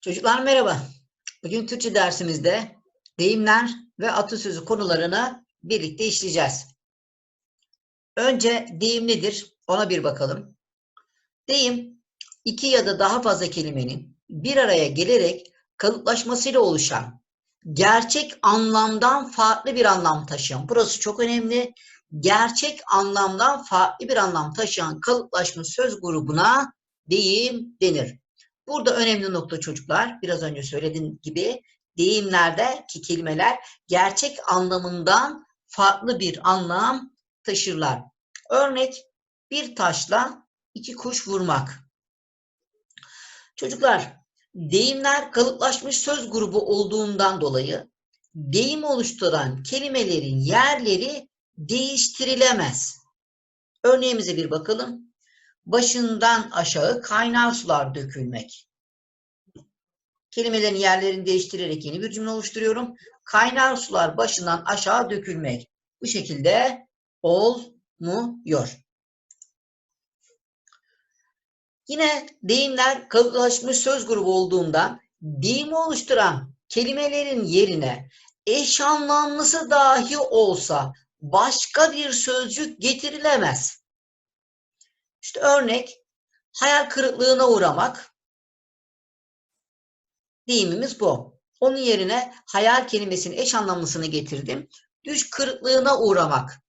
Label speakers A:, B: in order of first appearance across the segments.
A: Çocuklar merhaba. Bugün Türkçe dersimizde deyimler ve atasözü konularını birlikte işleyeceğiz. Önce deyim nedir? Ona bir bakalım. Deyim, iki ya da daha fazla kelimenin bir araya gelerek kalıplaşmasıyla oluşan, gerçek anlamdan farklı bir anlam taşıyan, burası çok önemli, gerçek anlamdan farklı bir anlam taşıyan kalıplaşma söz grubuna deyim denir. Burada önemli nokta çocuklar, biraz önce söylediğim gibi deyimlerdeki kelimeler gerçek anlamından farklı bir anlam taşırlar. Örnek, bir taşla iki kuş vurmak. Çocuklar, deyimler kalıplaşmış söz grubu olduğundan dolayı deyim oluşturan kelimelerin yerleri değiştirilemez. Örneğimize bir bakalım. Başından aşağı kaynar sular dökülmek. Kelimelerin yerlerini değiştirerek yeni bir cümle oluşturuyorum. Kaynar sular başından aşağı dökülmek. Bu şekilde olmuyor. Yine deyimler kalıplaşmış söz grubu olduğundan deyimi oluşturan kelimelerin yerine eş anlamlısı dahi olsa başka bir sözcük getirilemez. İşte örnek hayal kırıklığına uğramak deyimimiz bu. Onun yerine hayal kelimesinin eş anlamlısını getirdim. Düş kırıklığına uğramak.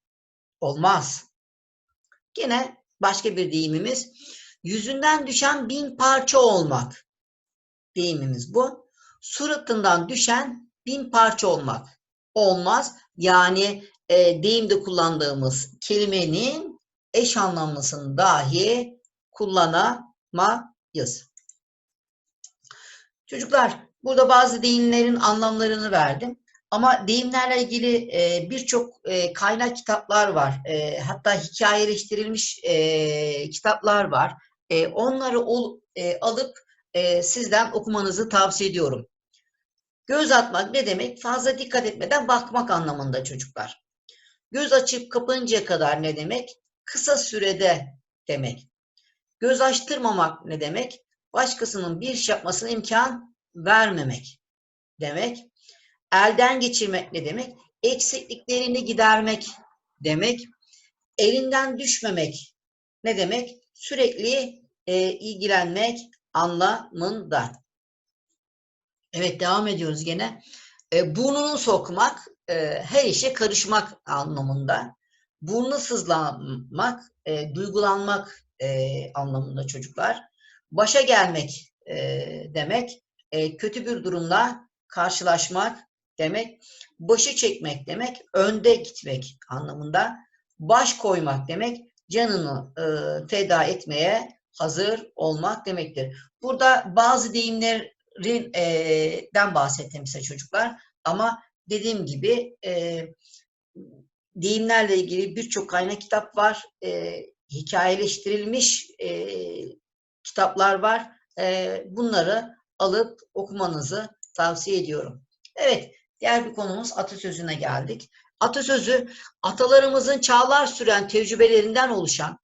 A: Olmaz. Gene başka bir deyimimiz yüzünden düşen bin parça olmak. Deyimimiz bu. Suratından düşen bin parça olmak. Olmaz. Yani e, deyimde kullandığımız kelimenin eş anlamlısını dahi kullanamayız. Çocuklar burada bazı deyimlerin anlamlarını verdim. Ama deyimlerle ilgili e, birçok e, kaynak kitaplar var. E, hatta hikayeleştirilmiş e, kitaplar var. E, onları ol, e, alıp e, sizden okumanızı tavsiye ediyorum. Göz atmak ne demek? Fazla dikkat etmeden bakmak anlamında çocuklar. Göz açıp kapayıncaya kadar ne demek? Kısa sürede demek. Göz açtırmamak ne demek? Başkasının bir iş yapmasına imkan vermemek demek. Elden geçirmek ne demek? Eksikliklerini gidermek demek. Elinden düşmemek ne demek? Sürekli e, ilgilenmek anlamında. Evet devam ediyoruz gene. E, burnunu sokmak, e, her işe karışmak anlamında. Burnu sızlamak, e, duygulanmak e, anlamında çocuklar. Başa gelmek e, demek, e, kötü bir durumla karşılaşmak demek, başı çekmek demek, önde gitmek anlamında. Baş koymak demek, canını e, feda etmeye hazır olmak demektir. Burada bazı deyimlerin e, den bahsettim size çocuklar ama dediğim gibi e, deyimlerle ilgili birçok kaynak kitap var. E, hikayeleştirilmiş e, kitaplar var. Bunları alıp okumanızı tavsiye ediyorum. Evet, diğer bir konumuz atasözüne geldik. Atasözü, atalarımızın çağlar süren tecrübelerinden oluşan,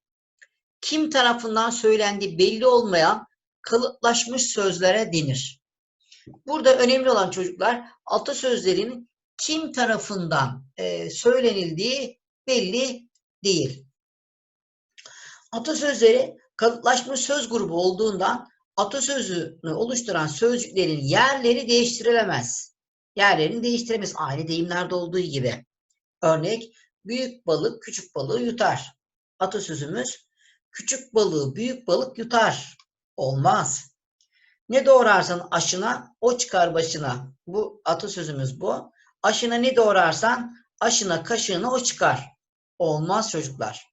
A: kim tarafından söylendiği belli olmayan kalıplaşmış sözlere denir. Burada önemli olan çocuklar atasözlerin kim tarafından söylenildiği belli değil. Atasözleri kalıplaşmış söz grubu olduğundan atasözünü oluşturan sözcüklerin yerleri değiştirilemez. Yerlerini değiştiremez. Aynı deyimlerde olduğu gibi. Örnek, büyük balık küçük balığı yutar. Atasözümüz, küçük balığı büyük balık yutar. Olmaz. Ne doğrarsan aşına, o çıkar başına. Bu atasözümüz bu. Aşına ne doğrarsan, aşına kaşığına o çıkar. Olmaz çocuklar.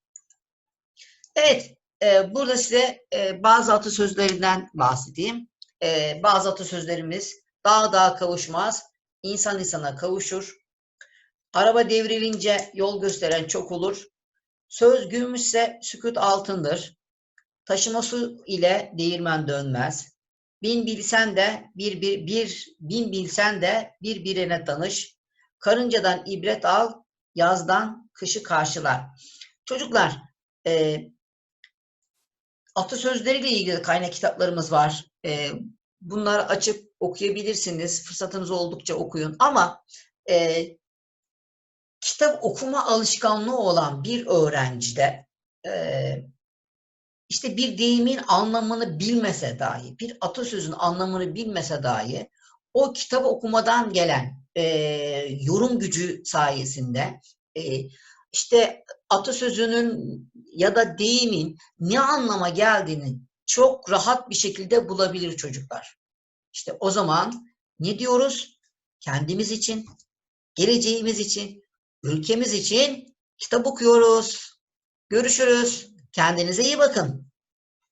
A: Evet, e, burada size e, bazı atasözlerinden bahsedeyim. E, bazı atasözlerimiz, dağ dağa kavuşmaz, insan insana kavuşur. Araba devrilince yol gösteren çok olur. Söz gümüşse sükut altındır. Taşıma su ile değirmen dönmez. Bin bilsen de bir, bir, bir bin bilsen de bir birine danış. Karıncadan ibret al, yazdan kışı karşılar. Çocuklar, e, atasözleriyle ilgili kaynak kitaplarımız var. E, bunları açıp okuyabilirsiniz. Fırsatınız oldukça okuyun. Ama e, kitap okuma alışkanlığı olan bir öğrencide e, işte bir deyimin anlamını bilmese dahi, bir atasözün anlamını bilmese dahi o kitap okumadan gelen e, yorum gücü sayesinde e, işte atasözünün ya da deyimin ne anlama geldiğini çok rahat bir şekilde bulabilir çocuklar. İşte o zaman ne diyoruz? Kendimiz için, geleceğimiz için, ülkemiz için kitap okuyoruz. Görüşürüz. Kendinize iyi bakın.